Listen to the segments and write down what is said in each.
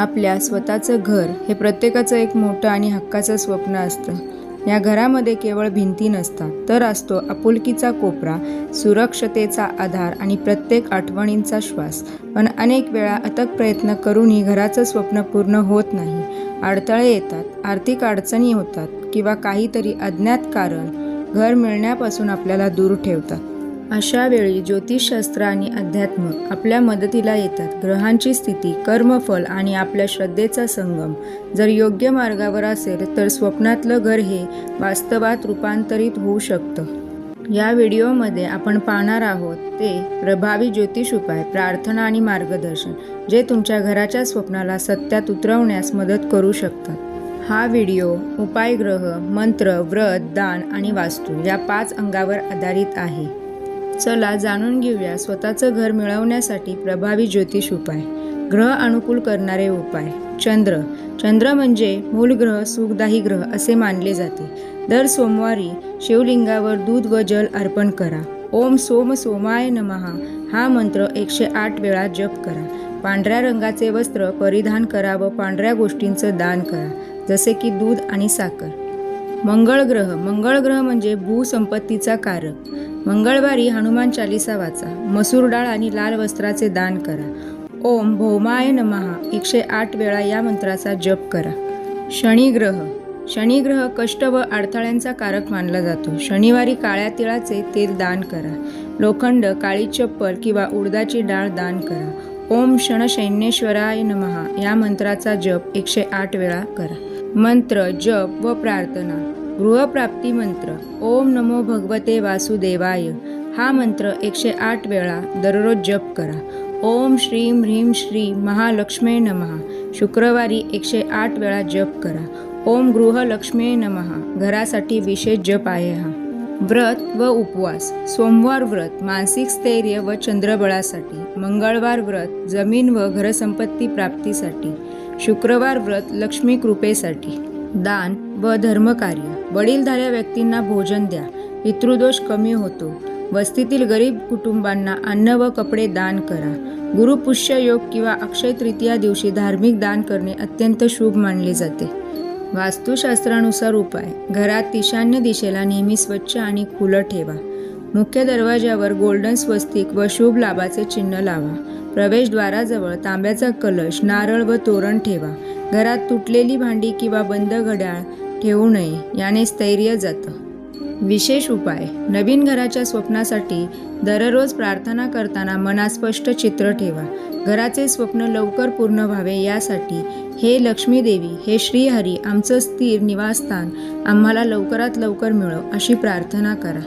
आपल्या स्वतःचं घर हे प्रत्येकाचं एक मोठं आणि हक्काचं स्वप्न असतं. या घरामध्ये केवळ भिंती नसतात तर असतो आपुलकीचा कोपरा सुरक्षतेचा आधार आणि प्रत्येक आठवणींचा श्वास. पण अनेक वेळा अथक प्रयत्न करूनही घराचं स्वप्न पूर्ण होत नाही. अडथळे येतात आर्थिक अडचणी होतात किंवा काहीतरी अज्ञात कारण घर मिळण्यापासून आपल्याला दूर ठेवतात. अशा वेळी ज्योतिषशास्त्र आणि अध्यात्म आपल्या मदतीला येतात. ग्रहांची स्थिती कर्मफल आणि आपल्या श्रद्धेचा संगम. जर योग्य मार्गावर असेल तर स्वप्नातलं घर हे वास्तवात रूपांतरित होऊ शकतं. या व्हिडिओमध्ये आपण पाहणार आहोत ते प्रभावी ज्योतिष उपाय प्रार्थना आणि मार्गदर्शन जे तुमच्या घराच्या स्वप्नाला सत्यात उतरवण्यास मदत करू शकतात. हा व्हिडिओ उपायग्रह मंत्र व्रत दान आणि वास्तू या पाच अंगावर आधारित आहे. चला जाणून घेऊया स्वतःचं घर मिळवण्यासाठी प्रभावी ज्योतिष उपाय. ग्रह अनुकूल करणारे उपाय. चंद्र. चंद्र म्हणजे मूल ग्रह सुखदायी ग्रह असे मानले जाते. दर सोमवारी शिवलिंगावर दूध व जल अर्पण करा. ओम सोम सोमाय नमहा हा मंत्र एकशे आठ वेळा जप करा. पांढऱ्या रंगाचे वस्त्र परिधान करा व पांढऱ्या गोष्टींचं दान करा जसे की दूध आणि साखर. मंगळ ग्रह. मंगळ ग्रह म्हणजे भूसंपत्तीचा कारक. मंगळवारी हनुमान चालिसा वाचा. मसूर डाळ आणि लाल वस्त्राचे दान करा. ओम भौमाय नमहा एकशे आठ वेळा या मंत्राचा जप करा. शनिग्रह. शनिग्रह कष्ट व अडथळ्यांचा कारक मानला जातो. शनिवारी काळ्या तिळाचे तेल दान करा. लोखंड काळी चप्पल किंवा उडदाची डाळ दान करा. ओम शणशैन्येश्वराय नमहा या मंत्राचा जप एकशे आठ वेळा करा. मंत्र जप व प्रार्थना. गृहप्राप्ती मंत्र. ओम नमो भगवते वासुदेवाय. हा मंत्र एकशे आठ वेळा दररोज जप करा. ओम श्रीम ह्रीम श्री महालक्ष्मे नमहा शुक्रवारी एकशे आठ वेळा जप करा. ओम गृहलक्ष्मे नमहा घरासाठी विशेष जप आहे हा. व्रत व उपवास. सोमवार व्रत मानसिक स्थैर्य व चंद्रबळासाठी. मंगळवार व्रत जमीन व घरसंपत्ती प्राप्तीसाठी. शुक्रवार व्रत लक्ष्मी कृपेसाठी. दान व धर्मकार्य. वडीलधाऱ्या व्यक्तींना भोजन द्या. पितृदोष कमी होतो. वस्तीतील गरीब कुटुंबांना अन्न व कपडे दान करा. गुरुपुष्य योग किंवा अक्षय तृतीया दिवशी धार्मिक दान करणे अत्यंत शुभ मानले जाते. वास्तुशास्त्रानुसार उपाय. घरात ईशान्य दिशेला नेहमी स्वच्छ आणि खुलं ठेवा. मुख्य दरवाज्यावर गोल्डन स्वस्तिक व शुभ लाभाचे चिन्ह लावा. प्रवेशद्वाराजवळ तांब्याचा कलश नारळ व तोरण ठेवा. घरात तुटलेली भांडी किंवा बंद घड्याळ ठेवू नये याने स्थैर्य जातं. विशेष उपाय नवीन घराच्या स्वप्नासाठी दररोज प्रार्थना करताना मनात स्पष्ट चित्र ठेवा. घराचे स्वप्न लवकर पूर्ण व्हावे यासाठी हे लक्ष्मी देवी हे श्रीहरी आमचं स्थिर निवासस्थान आम्हाला लवकरात लवकर मिळव अशी प्रार्थना करा.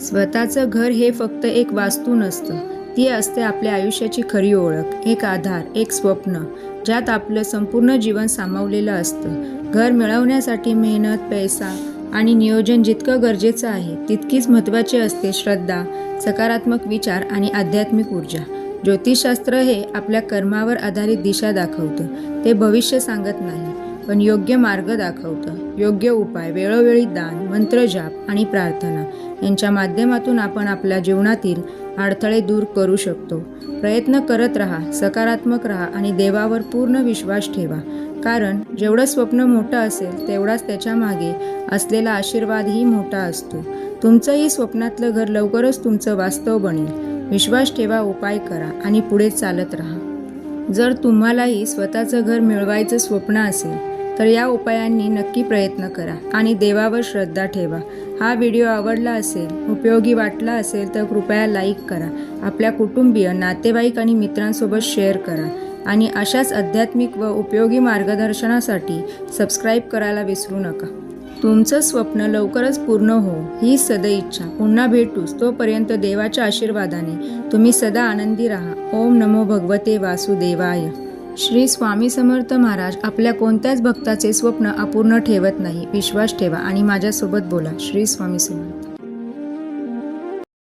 स्वतःचं घर हे फक्त एक वास्तू नसतं ती असते आपल्या आयुष्याची खरी ओळख एक आधार एक स्वप्न ज्यात आपलं संपूर्ण जीवन सामावलेलं असतं. घर मिळवण्यासाठी मेहनत पैसा आणि नियोजन जितकं गरजेचं आहे तितकीच महत्त्वाची असते श्रद्धा सकारात्मक विचार आणि आध्यात्मिक ऊर्जा. ज्योतिषशास्त्र हे आपल्या कर्मावर आधारित दिशा दाखवतं. ते भविष्य सांगत नाही पण योग्य मार्ग दाखवतं. योग्य उपाय वेळोवेळी दान मंत्रजाप आणि प्रार्थना यांच्या माध्यमातून आपण आपल्या जीवनातील अडथळे दूर करू शकतो. प्रयत्न करत राहा सकारात्मक राहा आणि देवावर पूर्ण विश्वास ठेवा. कारण जेवढं स्वप्न मोठं असेल तेवढाच त्याच्यामागे असलेला आशीर्वादही मोठा असतो. तुमचंही स्वप्नातलं घर लवकरच तुमचं वास्तव बनेल. विश्वास ठेवा उपाय करा आणि पुढे चालत राहा. जर तुम्हालाही स्वतःचं घर मिळवायचं स्वप्न असेल तर या उपायांनी नक्की प्रयत्न करा आणि देवावर श्रद्धा ठेवा. हा व्हिडिओ आवडला असेल उपयोगी वाटला असेल तर कृपया लाईक करा. आपल्या कुटुंबीय नातेवाईक आणि मित्रांसोबत शेअर करा आणि अशाच आध्यात्मिक व उपयोगी मार्गदर्शनासाठी सबस्क्राईब करायला विसरू नका. तुमचं स्वप्न लवकरच पूर्ण हो ही सदैच्छा पुन्हा भेटूस. तोपर्यंत देवाच्या आशीर्वादाने तुम्ही सदा आनंदी राहा. ओम नमो भगवते वासुदेवाय. श्री स्वामी समर्थ महाराज आपल्या कोणत्याच भक्ताचे स्वप्न अपूर्ण ठेवत नाही. विश्वास ठेवा आणि माझ्यासोबत बोला. श्री स्वामी समर्थ.